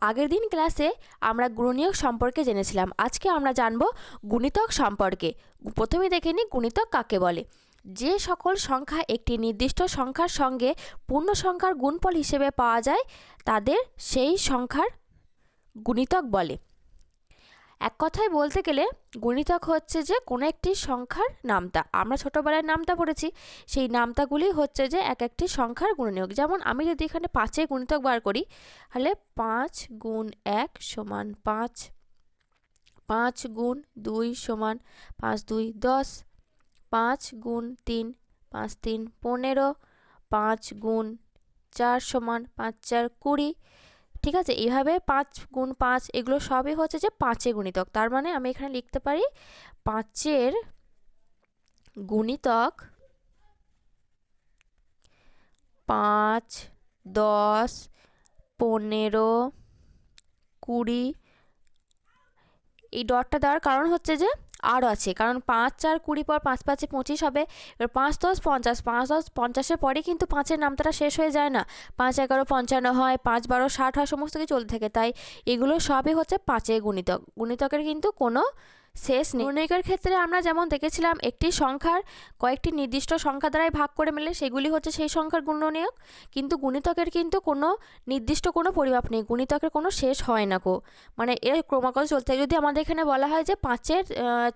আগের দিন ক্লাসে আমরা গুণনীয়ক সম্পর্কে জেনেছিলাম। আজকে আমরা জানব গুণিতক সম্পর্কে। প্রথমে দেখে নিই গুণিতক কাকে বলে। যে সকল সংখ্যা একটি নির্দিষ্ট সংখ্যার সঙ্গে পূর্ণ সংখ্যার গুণফল হিসেবে পাওয়া যায়, তাদের সেই সংখ্যার গুণিতক বলে। এক কথায় বলতে গেলে গুণিতক হচ্ছে যে কোনো একটি সংখ্যার নামতা। আমরা ছোটোবেলায় নামতা পড়েছি, সেই নামতাগুলি হচ্ছে যে এক একটি সংখ্যার গুণনীয়ক। যেমন আমি যদি এখানে পাঁচের গুণিতক বার করি, তাহলে পাঁচ গুণ এক সমান পাঁচ পাঁচ গুণ দুই সমান পাঁচ দুই দশ, পাঁচ গুণ তিন পাঁচ তিন পনেরো, পাঁচ গুণ চার সমান পাঁচ চার কুড়ি ঠিক আছে? এইভাবে পাঁচ গুণ পাঁচ এগুলো সবই হচ্ছে যে পাঁচে গুণিতক। তার মানে আমি এখানে লিখতে পারি পাঁচের গুণিতক পাঁচ, দশ, পনেরো, কুড়ি। এই ডটটা দেওয়ার কারণ হচ্ছে যে আরও আছে। কারণ পাঁচ, চার, কুড়ি পর পাঁচ, পাঁচে পঁচিশ হবে। এবার পাঁচ, দশ, পঞ্চাশ, পাঁচ, দশ, পঞ্চাশের পরে কিন্তু পাঁচের নামতাটা শেষ হয়ে যায় না। পাঁচ, এগারো, পঞ্চান্ন হয়, পাঁচ, বারো, ষাট হয়, সমস্ত কিছু চলতে থাকে। তাই এগুলো সবই হচ্ছে পাঁচে গুণিতক। গুণিতকের কিন্তু কোনো শেষ নেই। নির্ণয়কের ক্ষেত্রে আমরা যেমন দেখেছিলাম, একটি সংখ্যার কয়েকটি নির্দিষ্ট সংখ্যা দ্বারাই ভাগ করে মেলে, সেগুলি হচ্ছে সেই সংখ্যার গুণনীয়ক। কিন্তু গুণিতকের কিন্তু কোনো নির্দিষ্ট কোনো পরিমাপ নেই, গুণিতকের কোনো শেষ হয় না কো মানে এর ক্রমাগত চলতে থাকে যদি আমাদের এখানে বলা হয় যে পাঁচের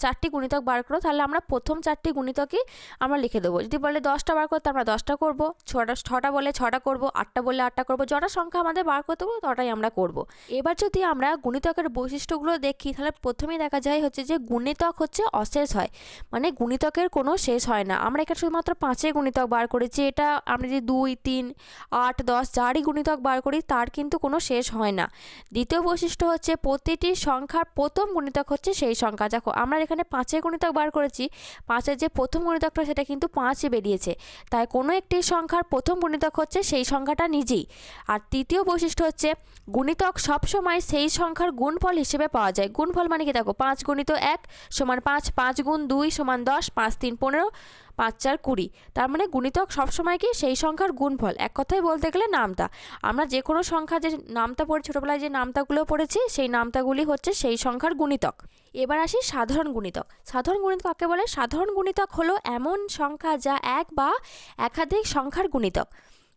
চারটি গুণিতক বার করো, তাহলে আমরা প্রথম চারটি গুণিতকই আমরা লিখে দেবো। যদি বলে দশটা বার করো করতে, আমরা দশটা করব, ছটা ছটা বলে ছটা করব, আটটা বললে আটটা করব, যটা সংখ্যা আমাদের বার করতে তটাই আমরা করব। এবার যদি আমরা গুণিতকের বৈশিষ্ট্যগুলো দেখি, তাহলে প্রথমেই দেখা যায় হচ্ছে যে গুণিতক হচ্ছে অশেষ হয়। মানে গুণিতকের কোনো শেষ হয় না। আমরা এখানে শুধুমাত্র পাঁচের গুণিতক বার করেছি। এটা আমরা যদি দুই, তিন, আট, দশ যারই গুণিতক বার করি, তার কিন্তু কোনো শেষ হয় না। দ্বিতীয় বৈশিষ্ট্য হচ্ছে প্রতিটি সংখ্যার প্রথম গুণিতক হচ্ছে সেই সংখ্যা। দেখো, আমরা এখানে পাঁচের গুণিতক বার করেছি। পাঁচের যে প্রথম গুণিতকটা, সেটা কিন্তু পাঁচই বেরিয়েছে। তাই কোনো একটি সংখ্যার প্রথম গুণিতক হচ্ছে সেই সংখ্যাটা নিজেই। আর তৃতীয় বৈশিষ্ট্য হচ্ছে, গুণিতক সবসময় সেই সংখ্যার গুণফল হিসেবে পাওয়া যায়। গুণফল মানে কি? দেখো, পাঁচ গুণিত এক সমান পাঁচ পাঁচ গুণ দুই সমান দশ, পাঁচ তিন পনেরো, পাঁচ চার কুড়ি। তার মানে গুণিতক সবসময় কি সেই সংখ্যার গুণফল। এক কথায় বলতে গেলে নামতা। আমরা যে কোনো সংখ্যা যে নামতা পড়ে, ছোটোবেলায় যে নামতাগুলো পড়েছি, সেই নামতাগুলি হচ্ছে সেই সংখ্যার গুণিতক। এবার আসি সাধারণ গুণিতক। সাধারণ গুণিতক কাকে বলে? সাধারণ গুণিতক হলো এমন সংখ্যা যা এক বা একাধিক সংখ্যার গুণিতক।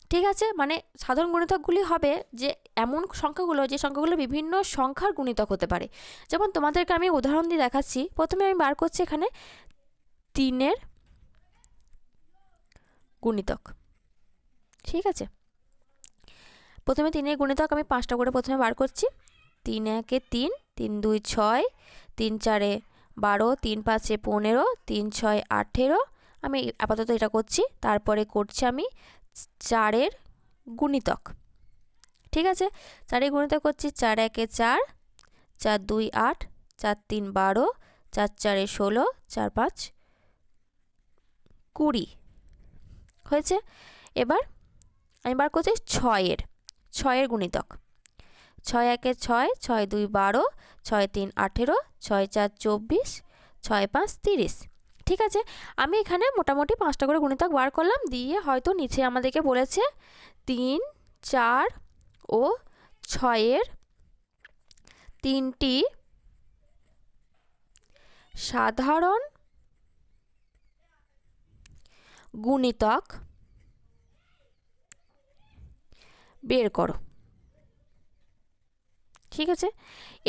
ঠিক আছে? মানে সাধারণ গুণিতকগুলি হবে যে এমন সংখ্যাগুলো, যে সংখ্যাগুলো বিভিন্ন সংখ্যার গুণিতক হতে পারে। যেমন তোমাদেরকে আমি উদাহরণ দিয়ে দেখাচ্ছি। প্রথমে আমি বার করছি এখানে তিনের গুণিতক। ঠিক আছে? প্রথমে তিনের গুণিতক আমি পাঁচটা করে প্রথমে বার করছি। তিন একে তিন তিন দুই ছয়, তিন চারে বারো, তিন পাঁচে পনেরো, তিন ছয় আঠেরো। আমি আপাতত এটা করছি। তারপরে করছি আমি চারের গুণিতক। ঠিক আছে? চারের গুণিতক করছি চার একে চার চার দুই আট, চার তিন বারো, চার চারে ষোলো, চার পাঁচ কুড়ি। হয়েছে? এবার আমি বার করছি ছয়ের ছয়ের গুণিতক। ছয় একে ছয় ছয় দুই বারো, ছয় তিন আঠেরো, ছয় চার চব্বিশ, ছয় পাঁচ তিরিশ। ঠিক আছে? আমি এখানে মোটামুটি পাঁচটা করে গুণিতক বার করলাম, দিয়ে হয়তো নিচে আমাদেরকে বলেছে তিন, চার ও ছয়ের তিনটি সাধারণ গুণিতক বের করো। ঠিক আছে?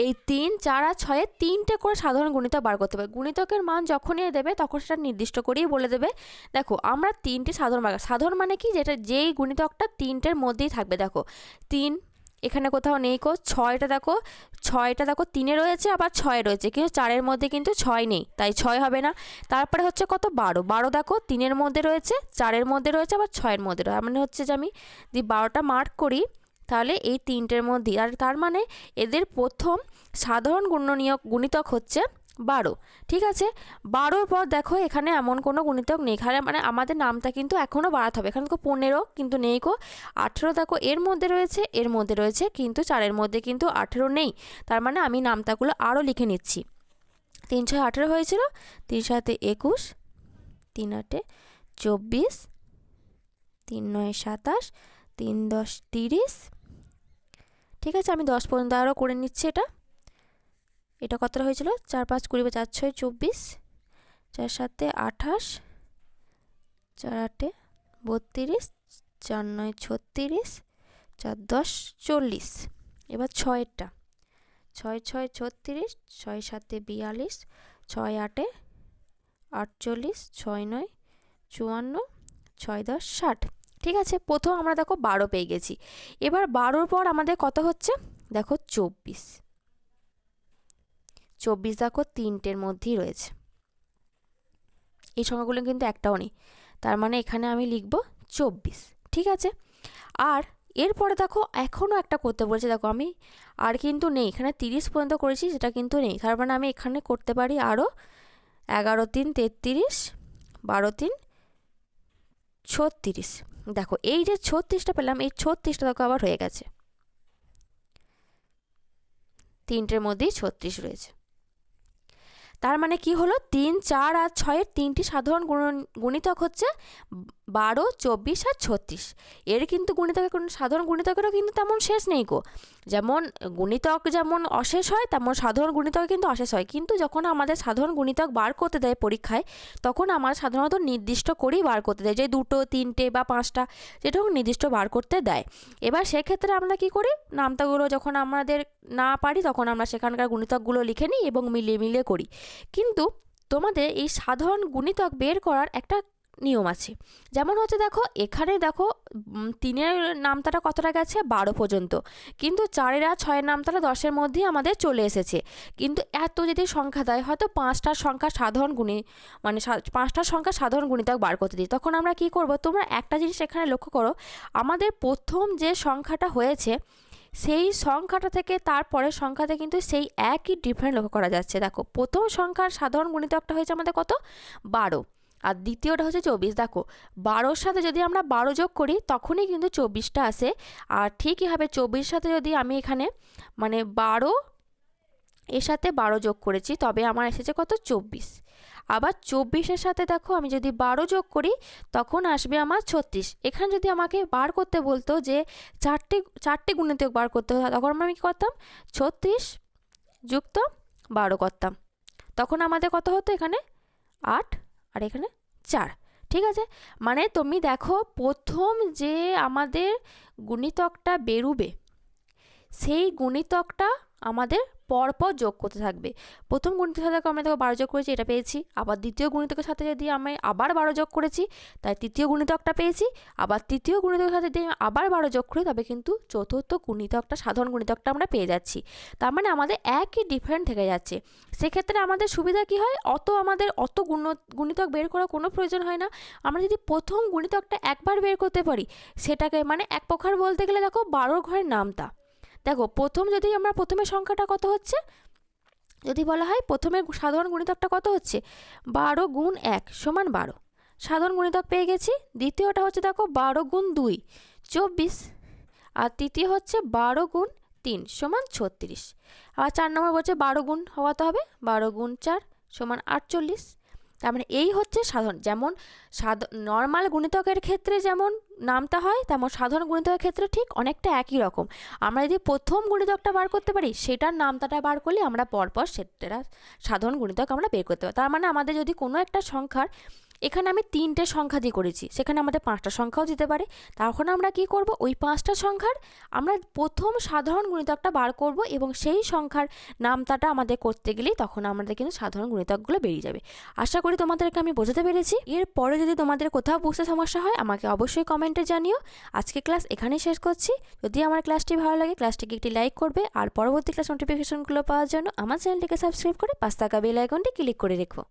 এই তিন, চার আর ছয়ে তিনটে করে সাধারণ গুণিতক বার করতে হবে। গুণিতকের মান যখনই দেবে, তখন সেটা নির্দিষ্ট করেই বলে দেবে। দেখো, আমরা তিনটে সাধারণ বার সাধারণ মানে কি? যেটা, যেই গুণিতকটা তিনটের মধ্যেই থাকবে। দেখো, তিন, এখানে কোথাও নেই কো, ছয়টা দেখো ছয়টা দেখো, তিনে রয়েছে, আবার ছয় রয়েছে। কিন্তু চারের মধ্যে কিন্তু ছয় নেই, তাই ছয় হবে না। তারপরে হচ্ছে কত? বারো। বারো দেখো, তিনের মধ্যে রয়েছে, চারের মধ্যে রয়েছে, আবার ছয়ের মধ্যে রয়েছে। মানে হচ্ছে যে আমি যদি বারোটা মার্ক করি তাহলে এই তিনটের মধ্যে আর তার মানে এদের প্রথম সাধারণ গুণনীয়ক গুণিতক হচ্ছে বারো, ঠিক আছে? বারোর পর দেখো এখানে এমন কোনো গুণিতক নেই এখানে মানে আমাদের নামটা কিন্তু এখনও বাড়াতে হবে। এখানে দেখো পনেরো কিন্তু নেই কো আঠেরো দেখো এর মধ্যে রয়েছে, এর মধ্যে রয়েছে কিন্তু চারের মধ্যে কিন্তু আঠেরো নেই, তার মানে আমি নামতাগুলো আরও লিখে নিচ্ছি। তিন ছয় আঠেরো হয়েছিল, তিন সাতে একুশ, তিন আটে চব্বিশ, তিন নয় সাতাশ, তিন দশ তিরিশ ঠিক আছে, আমি দশ পর্যন্ত আরও করে নিচ্ছি এটা। এটা কতটা হয়েছিল? চার পাঁচ কুড়ি বা চার ছয় চব্বিশ, চার সাতে আঠাশ, চার আটে বত্রিশ, চার নয় ছত্রিশ, চার দশ চল্লিশ। এবার ছয়েরটা। ছয় ছয় ছত্রিশ, ছয় সাতে বিয়াল্লিশ, ছয় আটে আটচল্লিশ, ছয় নয় চুয়ান্ন, ছয় দশ ষাট। ঠিক আছে? প্রথম আমরা দেখো বারো পেয়ে গেছি। এবার বারোর পর আমাদের কত হচ্ছে? দেখো চব্বিশ। চব্বিশ দেখো তিনটের মধ্যেই রয়েছে। এই সংখ্যাগুলো কিন্তু একটাও নেই। তার মানে এখানে আমি লিখব চব্বিশ। ঠিক আছে? আর এরপরে দেখো এখনও একটা করতে বলছে। দেখো আমি আর কিন্তু নেই। এখানে তিরিশ পর্যন্ত করেছি, সেটা কিন্তু নেই। তার মানে আমি এখানে করতে পারি আরও এগারো তিন তেত্রিশ, বারো তিন ছত্রিশ। দেখো, এই যে ছত্রিশটা পেলাম, এই ছত্রিশটা দেখো আবার হয়ে গেছে। তিনটের মধ্যেই ছত্রিশ রয়েছে। তার মানে কি হলো? তিন, চার আর ছয়ের তিনটি সাধারণ গুণ গুণিতক হচ্ছে বারো, চব্বিশ আর ছত্রিশ। এর কিন্তু গুণিতকের কোনো সাধারণ গুণিতকেরও কিন্তু তেমন শেষ নেই গো। যেমন গুণিতক যেমন অশেষ হয়, তেমন সাধারণ গুণিতক কিন্তু অশেষ হয়। কিন্তু যখন আমাদের সাধারণ গুণিতক বার করতে দেয় পরীক্ষায়, তখন আমার সাধারণত নির্দিষ্ট করেই বার করতে দেয়। যে দুটো, তিনটে বা পাঁচটা যেটা নির্দিষ্ট বার করতে দেয়। এবার সেক্ষেত্রে আমরা কি করি? নামতাগুলো যখন আমাদের না পারি, তখন আমরা সেখানকার গুণিতকগুলো লিখে নিই এবং মিলিয়ে মিলিয়ে করি। কিন্তু তোমাদের এই সাধারণ গুণিতক বের করার একটা নিয়ম আছে। যেমন হচ্ছে দেখো, এখানে দেখো তিনের নামতাটা কতটা গেছে? বারো পর্যন্ত। কিন্তু চারের আর ছয়ের নামতাটা দশের মধ্যেই আমাদের চলে এসেছে। কিন্তু এত যদি সংখ্যা দেয়, হয়তো পাঁচটার সংখ্যা সাধারণ গুণে মানে পাঁচটার সংখ্যা সাধারণ গুণিতক বার করতে দিই। তখন আমরা কি করব? তোমরা একটা জিনিস এখানে লক্ষ্য করো, আমাদের প্রথম যে সংখ্যাটা হয়েছে, সেই সংখ্যাটা থেকে তারপরের সংখ্যাতে কিন্তু সেই একই ডিফারেন্ট লক্ষ্য করা যাচ্ছে। দেখো, প্রথম সংখ্যার সাধারণ গুণিতকটা হয়েছে আমাদের কত? বারো। আর দ্বিতীয়টা হচ্ছে চব্বিশ। দেখো, বারোর সাথে যদি আমরা বারো যোগ করি, তখনই কিন্তু চব্বিশটা আসে। আর ঠিকই হবে, চব্বিশ সাথে যদি আমি এখানে মানে বারো, এর সাথে বারো যোগ করেছি, তবে আমার এসেছে কত? চব্বিশ। আবার চব্বিশের সাথে দেখো, আমি যদি বারো যোগ করি, তখন আসবে আমার ছত্রিশ। এখানে যদি আমাকে বার করতে বলতো যে চারটে চারটে গুণিতে বার করতে হতো তখন আমি কী করতাম? ছত্রিশ যুক্ত বারো করতাম। তখন আমাদের কত হতো এখানে? আট। আর এখানে চার, ঠিক আছে? মানে তুমি দেখো প্রথম যে আমাদের গুণিতকটা বেরুবে, সেই গুণিতকটা আমাদের পরপর যোগ করতে থাকবে। প্রথম গুণিতকের সাথে আমরা দেখো বারো যোগ করেছি, এটা পেয়েছি। আবার দ্বিতীয় গুণিতকের সাথে যদি আমি আবার বারো যোগ করেছি, তাই তৃতীয় গুণিতকটা পেয়েছি। আবার তৃতীয় গুণিতকের সাথে যদি আবার বারো যোগ করি, তবে কিন্তু চতুর্থ গুণিতকটা, সাধারণ গুণিতকটা আমরা পেয়ে যাচ্ছি। তার মানে আমাদের একই ডিফারেন্ট থেকে যাচ্ছে। সেক্ষেত্রে আমাদের সুবিধা কি হয়? অত আমাদের অত গুণ, গুণিতক বের করার কোনো প্রয়োজন হয় না। আমরা যদি প্রথম গুণিতকটা একবার বের করতে পারি, সেটাকে মানে এক প্রকার বলতে গেলে দেখো বারো ঘরের নামতা। দেখো, প্রথম যদি আমরা প্রথমে সংখ্যাটা কত হচ্ছে? যদি বলা হয় প্রথমে সাধারণ গুণিতকটা কত হচ্ছে? বারো গুণ এক সমান বারো। সাধারণ গুণিতক পেয়ে গেছি। দ্বিতীয়টা হচ্ছে দেখো বারো গুণ দুই, চব্বিশ। আর তৃতীয় হচ্ছে বারো গুণ তিন সমান ছত্রিশ। আবার চার নম্বর বলছে বারো গুণ হওয়াতে হবে, বারো গুণ চার সমান আটচল্লিশ। তার মানে এই হচ্ছে সাধারণ যেমন সাধ নর্মাল গুণিতকের ক্ষেত্রে যেমন নামটা হয়, তেমন সাধারণ গুণিতকের ক্ষেত্রে ঠিক অনেকটা একই রকম। আমরা যদি প্রথম গুণিতকটা বার করতে পারি, সেটার নামতাটা বার করলে আমরা পরপর সেটা সাধারণ গুণিতক আমরা বের করতে পারি তার মানে আমাদের যদি কোনো একটা সংখ্যার এখানে আমি তিনটে সংখ্যা দিয়ে করেছি। সেখানে আমাদের পাঁচটা সংখ্যাও দিতে পারে। তখন আমরা কি করব? ওই পাঁচটা সংখ্যার আমরা প্রথম সাধারণ গুণিতকটা বার করব এবং সেই সংখ্যার নামতাটা আমাদের করতে গেলেই তখন আমাদের কিন্তু সাধারণ গুণিতকগুলো বেরিয়ে যাবে। আশা করি তোমাদেরকে আমি বোঝাতে পেরেছি। এরপরে যদি তোমাদের কোথাও বুঝতে সমস্যা হয়, আমাকে অবশ্যই কমেন্টে জানিও। আজকে ক্লাস এখানেই শেষ করছি। যদি আমার ক্লাসটি ভালো লাগে, ক্লাসটিকে একটি লাইক করবে আর পরবর্তী ক্লাস নোটিফিকেশনগুলো পাওয়ার জন্য আমার চ্যানেলটিকে সাবস্ক্রাইব করে পাঁচ টাকা বেল আইকনটি ক্লিক করে রেখো।